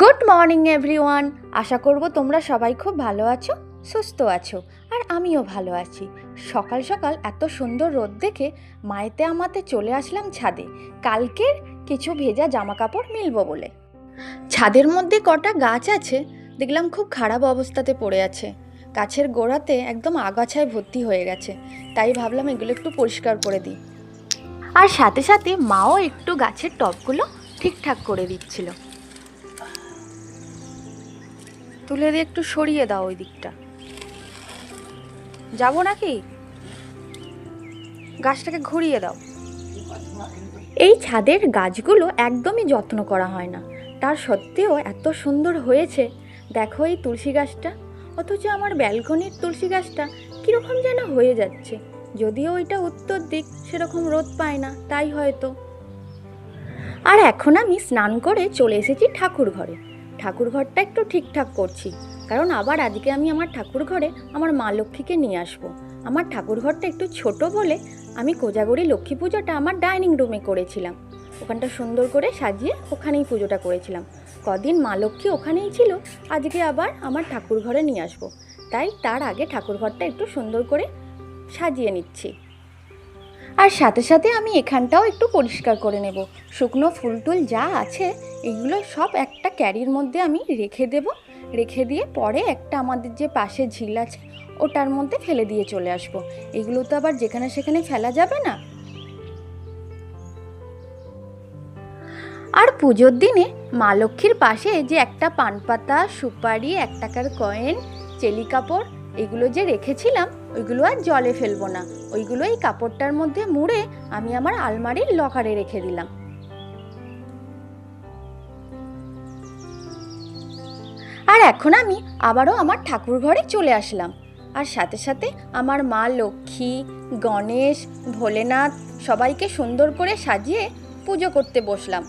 Good morning everyone আশা করব তোমরা সবাই খুব ভালো আছো, সুস্থ আছো, আর আমিও ভালো আছি। সকাল সকাল এত সুন্দর রোদ দেখে মায়েতে আমাতে চলে আসলাম ছাদে। কালকের কিছু ভেজা জামা কাপড় মিলবো বলে। ছাদের মধ্যে কটা গাছ আছে, দেখলাম খুব খারাপ অবস্থাতে পড়ে আছে। গাছের গোড়াতে একদম আগাছায় ভর্তি হয়ে গেছে, তাই ভাবলাম এগুলো একটু পরিষ্কার করে দিই। আর সাথে সাথে মাও একটু গাছের টবগুলো ঠিকঠাক করে দিচ্ছিল। তুলে দিয়ে একটু সরিয়ে দাও ওই দিকটা। যাব নাকি? গাছটাকে ঘুরিয়ে দাও। এই ছাদের গাছগুলো একদমই যত্ন করা হয় না। তার সত্ত্বেও এত সুন্দর হয়েছে। দেখো এই তুলসী গাছটা। অথচ আমার ব্যালকনির তুলসী গাছটা কীরকম যেন হয়ে যাচ্ছে। যদিও ওইটা উত্তর দিক সেরকম রোদ পায় না, তাই হয়তো। আর এখন আমি স্নান করে চলে এসেছি ঠাকুর ঘরে। ঠাকুর ঘরটা একটু ঠিকঠাক করছি, কারণ আবার আজকে আমি আমার ঠাকুর ঘরে আমার মা লক্ষ্মীকে নিয়ে আসব। আমার ঠাকুর ঘরটা একটু ছোট বলে আমি কোজাগরি লক্ষ্মী পুজোটা আমার ডাইনিং রুমে করেছিলাম। ওখানটা সুন্দর করে সাজিয়ে ওখানেই পুজোটা করেছিলাম। কদিন মা লক্ষ্মী ওখানেই ছিল, আজকে আবার আমার ঠাকুর ঘরে নিয়ে আসব। তাই তার আগে ঠাকুর ঘরটা একটু সুন্দর করে সাজিয়ে নিচ্ছি। আর সাথে সাথে আমি এখানটাও একটু পরিষ্কার করে নেব। শুকনো ফুল টুল যা আছে, এগুলো সব একটা ক্যারির মধ্যে আমি রেখে দেব। রেখে দিয়ে পরে একটা আমাদের যে পাশে ঝিল আছে, ওটার মধ্যে ফেলে দিয়ে চলে আসব। এগুলো তো আবার যেখানে সেখানে ফেলা যাবে না। আর পুজোর দিনে মা লক্ষ্মীর পাশে যে একটা পান পাতা সুপারি এক টাকার কয়েন, চেলি কাপড়, এগুলো যে রেখেছিলাম ওইগুলো আর জলে ফেলব না। ওইগুলো এই কাপড়টার মধ্যে মুড়ে আমি আমার আলমারির লকারে রেখে দিলাম। আর এখন আমি আবারও আমার ঠাকুর ঘরে চলে আসলাম। আর সাথে সাথে আমার মা লক্ষ্মী, গণেশ, ভোলেনাথ সবাইকে সুন্দর করে সাজিয়ে পুজো করতে বসলাম।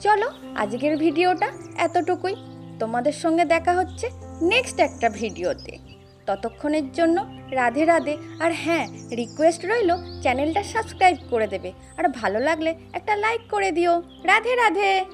চলো আজকের ভিডিওটা এতটুকুই। তোমাদের সঙ্গে দেখা হচ্ছে নেক্সট একটা ভিডিওতে। ততক্ষণের জন্য রাধে রাধে। আর হ্যাঁ রিকোয়েস্ট রইল চ্যানেলটা সাবস্ক্রাইব করে দেবে। আর ভালো লাগলে একটা লাইক করে দিও। রাধে রাধে।